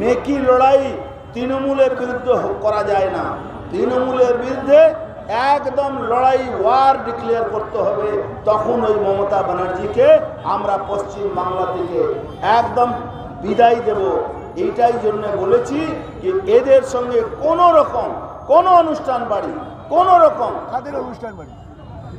মেকি লড়াই তৃণমূলের বিরুদ্ধে করা যায় না। তৃণমূলের বিরুদ্ধে একদম লড়াই ওয়ার ডিক্লেয়ার করতে হবে। তখন ওই মমতা ব্যানার্জিকে আমরা পশ্চিম বাংলা থেকে একদম বিদায় দেব। এইটাই জন্য বলেছি যে এদের সঙ্গে কোনো রকম কোনো অনুষ্ঠান বাড়ি কোনো রকম কাদের অনুষ্ঠান বাড়ি?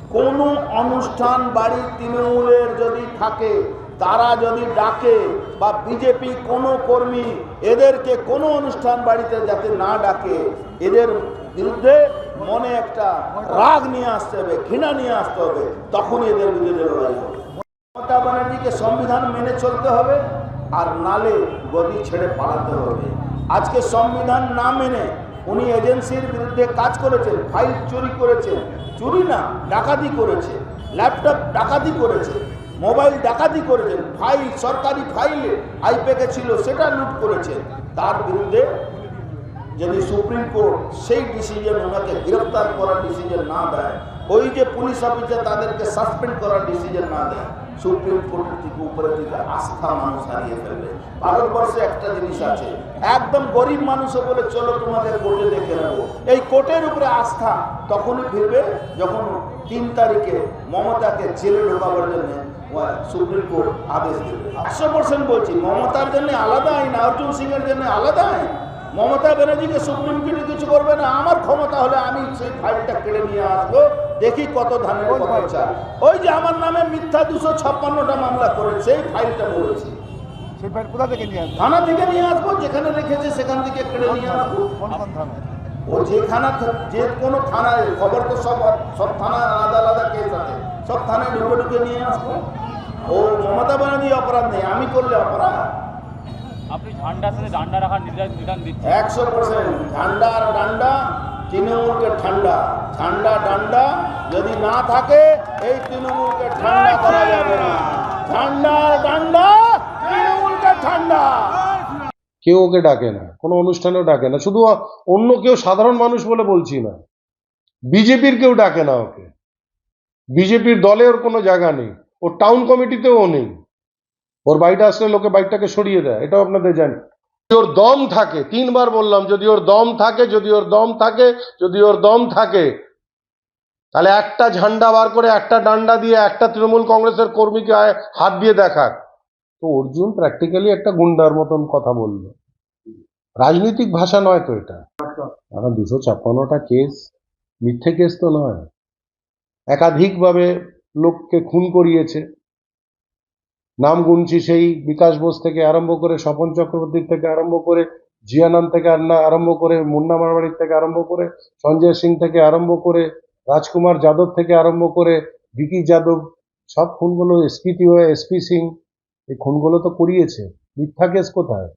কোনো অনুষ্ঠান বাড়ি তৃণমূলের যদি থাকে তারা যদি ডাকে বা বিজেপি কোনো কর্মী এদেরকে কোনো অনুষ্ঠান বাড়িতে যাতে না ডাকে, এদের বিরুদ্ধে মনে একটা রাগ নিয়ে আসতে হবে, ঘৃণা নিয়ে আসতে হবে তখন এদের বিরুদ্ধে লড়াই হবে। মমতা ব্যানার্জিকে সংবিধান মেনে চলতে হবে আর নালে গদি ছেড়ে পালাতে হবে। আজকে সংবিধান না মেনে উনি এজেন্সির বিরুদ্ধে কাজ করেছেন, ফাইল চুরি করেছেন, চুরি না, ডাকাতি করেছে, ল্যাপটপ ডাকাতি করেছে। মোবাইল ডাকাতি করেছেন ফাইল, সরকারি ফাইলে আইপ্যাকে ছিল, সেটা লুট করেছে। তার বিরুদ্ধে যদি সুপ্রিম কোর্ট সেই ডিসিশন ওনাকে গ্রেফতার করার ডিসিশন না দেয়, ওই যে পুলিশ অফিসার তাদেরকে সাসপেন্ড করার ডিসিশন না দেয়, সুপ্রিম কোর্টের থেকে উপরে থেকে আস্থা মানুষ হারিয়ে ফেলবে। ভারতবর্ষে একটা জিনিস আছে, একদম গরিব মানুষও বলে, চলো তোমাদের কোর্টে দেখে নেব। এই কোর্টের উপরে আস্থা তখনই ফিরবে যখন তিন তারিখে মমতাকে জেলে ঢোকাবার জন্য সুপ্রিম কোর্ট আদেশ দেবে। একশো পার্সেন্ট বলছি মমতার জন্য আলাদা আইন অর্জুন সিং এর জন্য আলাদা আইন। মমতা ব্যানার্জিকে সুপ্রিম কোর্টে কিছু করবে না আমার ক্ষমতা হলে আমি সেই ফাইলটা কেড়ে নিয়ে আসব দেখি কত ধানের? চাল। ওই যে আমার নামে মিথ্যা দুশো ছাপ্পান্নটা মামলা করে সেই ফাইলটা বলেছি। সেই ফাইল কোথা থেকে নিয়ে আসবে? থানা থেকে নিয়ে আসব যেখানে রেখেছে সেখান থেকে কেড়ে নিয়ে আসব। ও যে থানা যে কোনো থানায় খবর তো সব সব থানা আলাদা আলাদা কেস আছে সব থানায় ঢুকে ঢুকে নিয়ে আসব। ও মমতা ব্যানার্জি অপরাধ নেই আমি করলে অপরাধ। আপনি ঝান্ডার সাথে ডান্ডা রাখার নির্দেশ নিদান দিচ্ছেন। একশো পার্সেন্ট ঝান্ডা আর ডান্ডা তৃণমূলকে ঠান্ডা। ঝান্ডা ডান্ডা যদি না থাকে এই তৃণমূলকে ঠান্ডা করা যাবে না। ঝান্ডা আর ডান্ডা তৃণমূলকে ঠান্ডা। কেউ ওকে ডাকে না কোনো অনুষ্ঠানেও ডাকে না। শুধু অন্য কেউ সাধারণ মানুষ বলে বলছি না। বিজেপির কেউ ডাকে না ওকে। বিজেপির দলে ওর কোনো জায়গা নেই। ওর টাউন কমিটিতেও নেই। ওর বাড়িটা আসলে লোকে বাইকটাকে সরিয়ে দেয়, এটাও আপনাদের জানি। ওর দম থাকে, তিনবার বললাম, যদি ওর দম থাকে, যদি ওর দম থাকে, যদি ওর দম থাকে, তাহলে একটা ঝান্ডা বার করে, একটা ডান্ডা দিয়ে, একটা তৃণমূল কংগ্রেসের কর্মীকে হাত দিয়ে দেখাক। তো অর্জুন প্র্যাকটিক্যালি একটা গুন্ডার মতন কথা বলল। রাজনৈতিক ভাষা নয় তো এটা। দুশো ছাপ্পান্নটা কেস মিথ্যে কেস তো নয়। একাধিকভাবে লোককে খুন করিয়েছে। নাম গুনছি সেই বিকাশ বোস থেকে আরম্ভ করে, স্বপন চক্রবর্তীর থেকে আরম্ভ করে, জিয়ানান থেকে আরম্ভ করে, মুন্না মারবাড়ির থেকে আরম্ভ করে, সঞ্জয় সিং থেকে আরম্ভ করে, রাজকুমার যাদব থেকে আরম্ভ করে বিকি যাদব, সব খুনগুলো এসপি হয়ে এসপি সিং, এই খুনগুলো তো করিয়েছে। মিথ্যা কেস কোথায়?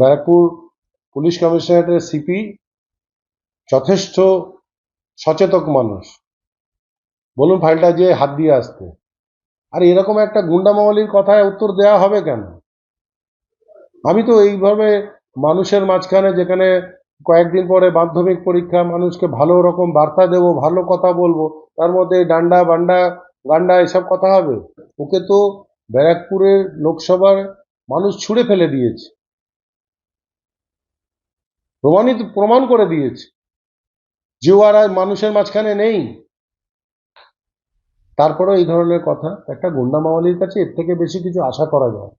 ব্যারাকপুর পুলিশ কমিশনারেটের সিপি, যথেষ্ট সচেতক মানুষ। বলুন ফাইলটা যে হাত দিয়ে আসতে আর এরকম একটা গুন্ডা মাওয়ালির কথায় উত্তর দেওয়া হবে কেন? আমি তো এইভাবে মানুষের মাঝখানে যেখানে কয়েকদিন পরে মাধ্যমিক পরীক্ষা, মানুষকে ভালো রকম বার্তা দেবো, ভালো কথা বলব, তার মধ্যে ডান্ডা, বান্ডা, গান্ডা, এসব কথা হবে। ওকে তো ব্যারাকপুরের লোকসভার মানুষ ছুঁড়ে ফেলে দিয়েছে। প্রমাণিত, প্রমাণ করে দিয়েছে। যে ও আর মানুষের মাঝখানে নেই। তারপরেও এই ধরনের কথা, একটা গুন্ডা মামালির কাছে এর থেকে বেশি কিছু আশা করা যায়।